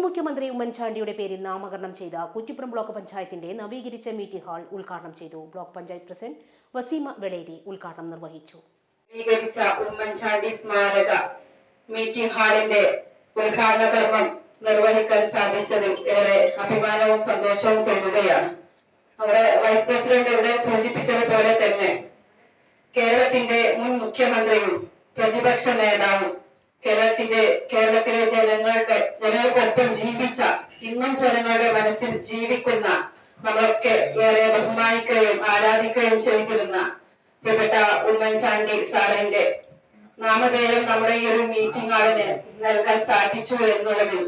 മുഖ്യമന്ത്രി ഉമ്മൻചാണ്ടിയുടെ പേരിൽ നാമകരണം ചെയ്ത കുറ്റിപ്പുറം ബ്ലോക്ക് പഞ്ചായത്തിന്റെ നവീകരിച്ച മീറ്റിംഗ് ഹാൾ ഉദ്ഘാടനം ചെയ്തു. ബ്ലോക്ക് പഞ്ചായത്ത് പ്രസിഡന്റ് വസീമ വെളേരി ഉദ്ഘാടനം നിർവഹിച്ചു. നവീകരിച്ച ഉമ്മൻചാണ്ടി സ്മാരക മീറ്റിംഗ് ഹാളിന്റെ ഉദ്ഘാടന കർമ്മം നിർവഹിക്കാൻ സാധിച്ചതിൽ ഏറെ അഭിമാനവും സന്തോഷവും തോന്നുകയാണ്. അവിടെ വൈസ് പ്രസിഡന്റ് ഇവിടെ സൂചിപ്പിച്ചതുപോലെ തന്നെ കേരളത്തിന്റെ മുൻ മുഖ്യമന്ത്രിയും പ്രതിപക്ഷ നേതാവും കേരളത്തിന്റെ കേരളത്തിലെ ജനങ്ങളുടെ ജനങ്ങൾക്കൊപ്പം ജീവിച്ച ഇന്നും ജനങ്ങളുടെ മനസ്സിൽ ജീവിക്കുന്ന നമ്മളൊക്കെ ഏറെ ബഹുമാനിക്കുകയും ആരാധിക്കുകയും ചെയ്തിരുന്ന പ്രിയപ്പെട്ട ഉമ്മൻചാണ്ടി സാറിന്റെ നാമധേയം നമ്മുടെ ഈ ഒരു മീറ്റിംഗ് ആളിന് നൽകാൻ സാധിച്ചു എന്നുള്ളതിൽ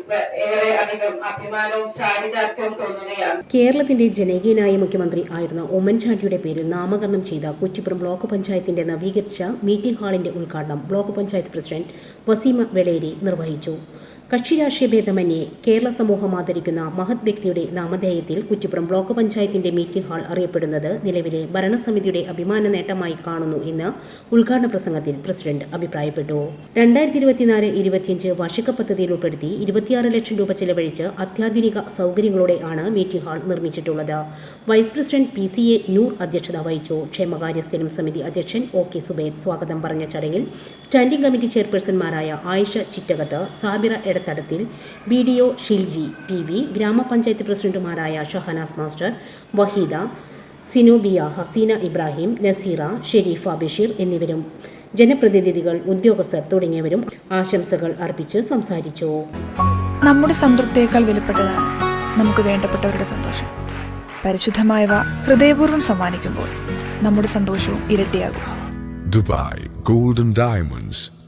ഏറെ അധികം അഭിമാനവും ചാരിതാർത്ഥ്യവും തോന്നുകയാണ്. കേരളത്തിന്റെ ജനകീയനായ മുഖ്യമന്ത്രി ആയിരുന്ന ഉമ്മൻചാണ്ടിയുടെ പേരിൽ നാമകരണം ചെയ്ത കുറ്റിപ്പുറം ബ്ലോക്ക് പഞ്ചായത്തിന്റെ നവീകരിച്ച മീറ്റിംഗ് ഹാളിന്റെ ഉദ്ഘാടനം ബ്ലോക്ക് പഞ്ചായത്ത് പ്രസിഡന്റ് വസീമ വെളേരി നിർവഹിച്ചു. കക്ഷി രാഷ്ട്രീയ ഭേദമന്യേ കേരള സമൂഹം ആദരിക്കുന്ന മഹത് വ്യക്തിയുടെ നാമധേയത്തിൽ കുറ്റിപ്പുറം ബ്ലോക്ക് പഞ്ചായത്തിന്റെ മീറ്റിംഗ് ഹാൾ അറിയപ്പെടുന്നത് നിലവിലെ ഭരണസമിതിയുടെ അഭിമാന നേട്ടമായി കാണുന്നു എന്ന് ഉദ്ഘാടന പ്രസംഗത്തിൽ പ്രസിഡന്റ് അഭിപ്രായപ്പെട്ടു. രണ്ടായിരത്തി ഇരുപത്തിനാല് ഇരുപത്തിയഞ്ച് വാർഷിക പദ്ധതിയിൽ ഉൾപ്പെടുത്തി ഇരുപത്തിയാറ് ലക്ഷം രൂപ ചെലവഴിച്ച് അത്യാധുനിക സൗകര്യങ്ങളോടെ ആണ് meeting hall നിർമ്മിച്ചിട്ടുള്ളത്. Vice president P C A Noor അധ്യക്ഷത വഹിച്ചു. ക്ഷേമകാര്യ സ്ഥിരം സമിതി അധ്യക്ഷൻ ഒ കെ സുബേദ് സ്വാഗതം പറഞ്ഞ ചടങ്ങിൽ standing committee ചെയർപേഴ്സൺമാരായ Ayisha Chittakath Sabira Edathadathil B D O Shilji P V ഗ്രാമപഞ്ചായത്ത് പ്രസിഡന്റുമാരായ ഷഹനാസ് മാസ്റ്റർ വഹീദ സിനോബിയ ഹസീന ഇബ്രാഹിം നസീറ ഷെരീഫ ബഷീർ എന്നിവരും ജനപ്രതിനിധികൾ ഉദ്യോഗസ്ഥർ തുടങ്ങിയവരും ആശംസകൾ അർപ്പിച്ച് സംസാരിച്ചു. നമ്മുടെ സംതൃപ്തിയേക്കാൾ വിലപ്പെട്ടതാണ് നമുക്ക് വേണ്ടപ്പെട്ടവരുടെ സന്തോഷം. പരിശുദ്ധമായവ ഹൃദയപൂർവം സമ്മാനിക്കുമ്പോൾ നമ്മുടെ സന്തോഷവും ഇരട്ടിയാകും. Dubai golden Diamonds,